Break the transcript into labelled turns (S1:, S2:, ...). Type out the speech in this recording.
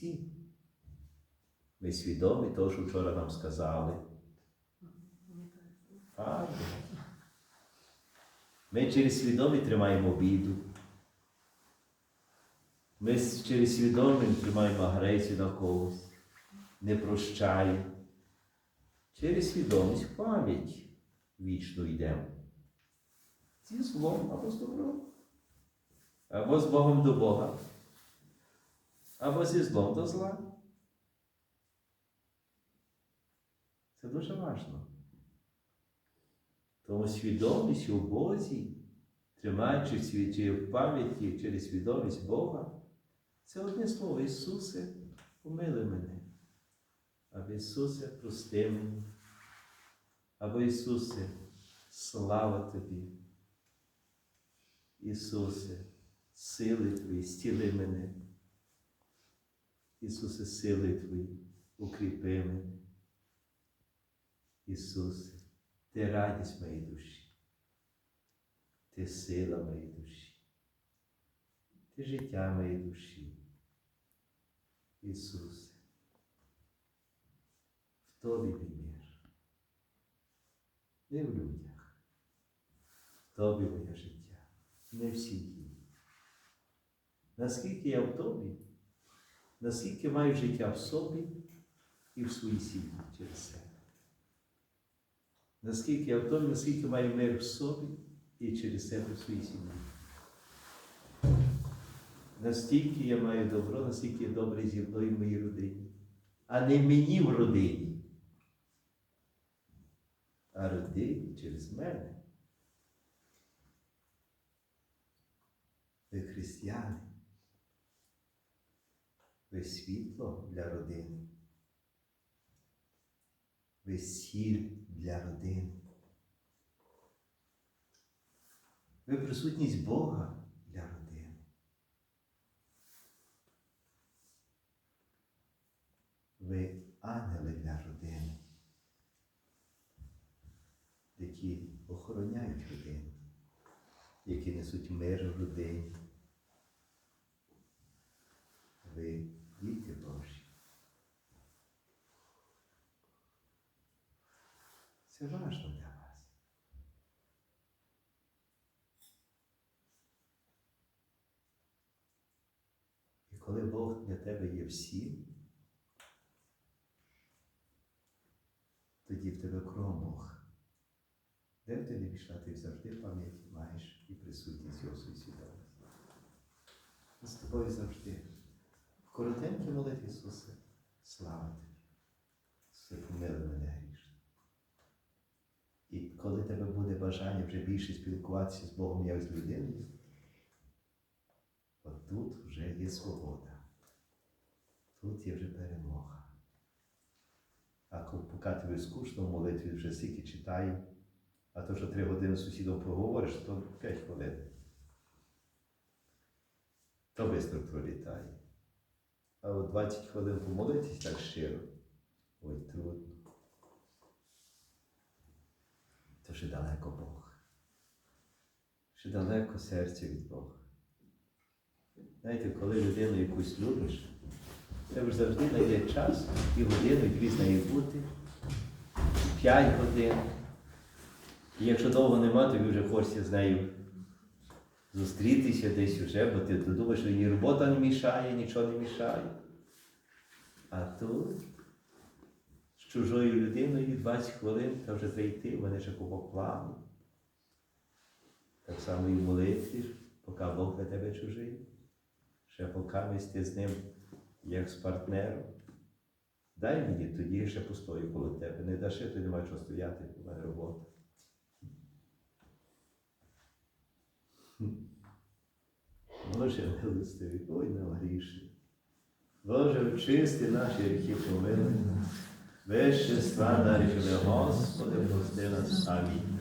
S1: Христі. Ми свідомі того, що вчора нам сказали. Правда. Ми через свідомі тримаємо обіду. Ми через свідомі тримаємо агресію на когось, не прощаємо. Через свідомість в пам'ять вічно йдемо. Зі злом або з добром. Або з Богом до Бога, або зі злом до зла. Це дуже важливо. Тому свідомість у Бозі, тримаючи в пам'яті через свідомість Бога, це одне слово Ісусе, помили мене. Або Ісусе, прости мені. Або Ісусе, слава Тобі. Ісусе, сили Твої, стіли мене. Ісусе, сили Твої, укріпи мене. Ісусе, Ти радість моєї душі, Ти сила моєї душі, Ти життя моєї душі. Ісусе, в Тобі мій мир, не в людях, в Тобі моє життя, не в сім'ї. Наскільки я в Тобі, наскільки маю життя в собі і в своїй сім'ї через себе. Наскільки я в тому, наскільки маю мир в собі і через себе в своїй сім'ї. Настільки я маю добро, настільки я добре зі мною в моїй родині. А не мені в родині. А родині через мене. Ви християни. Ви світло для родини. Ви сіль для родини. Ви присутність Бога для родини. Ви ангели для родини, які охороняють родину, які несуть мир в родині. Це важливо для вас. І коли Бог для тебе є всім, тоді в тебе кром Бог. Де б ти не пішла, ти завжди пам'ять маєш і присутність його свою з тобою завжди. В коротенькій молитві Ісусе, слава тобі. Все помили мене грішно. І коли тебе буде бажання вже більше спілкуватися з Богом як з людиною, от тут вже є свобода. Тут є вже перемога. А поки тобі скучно в молитві вже стільки читаю, а то, що три години з сусідом проговориш, то п'ять хвилин. То швидко пролітає. А от 20 хвилин помолитись так щиро. Ой, трудно. То ще далеко Бог. Ще далеко серце від Бога. Знаєте, коли людину якусь любиш, треба ж завжди знайде час, і годину, і дві з нею бути, п'ять годин. І якщо довго нема, тобі вже хочеться з нею зустрітися десь уже, бо ти думаєш, що ні робота не мішає, нічого не мішає. А тут чужою людиною 20 хвилин та вже зайти, в мене ще купа плану. Так само і в молитві, поки Бог для тебе чужий. Ще поки ти з ним, як з партнером. Дай мені, тоді ще постою коло тебе. Не даши, то немає чого стояти, у мене робота. Боже милостивий, ой нам грішний. Боже, очисти наші гріхи помилуй. Veche strada de poder podemos ter a vida.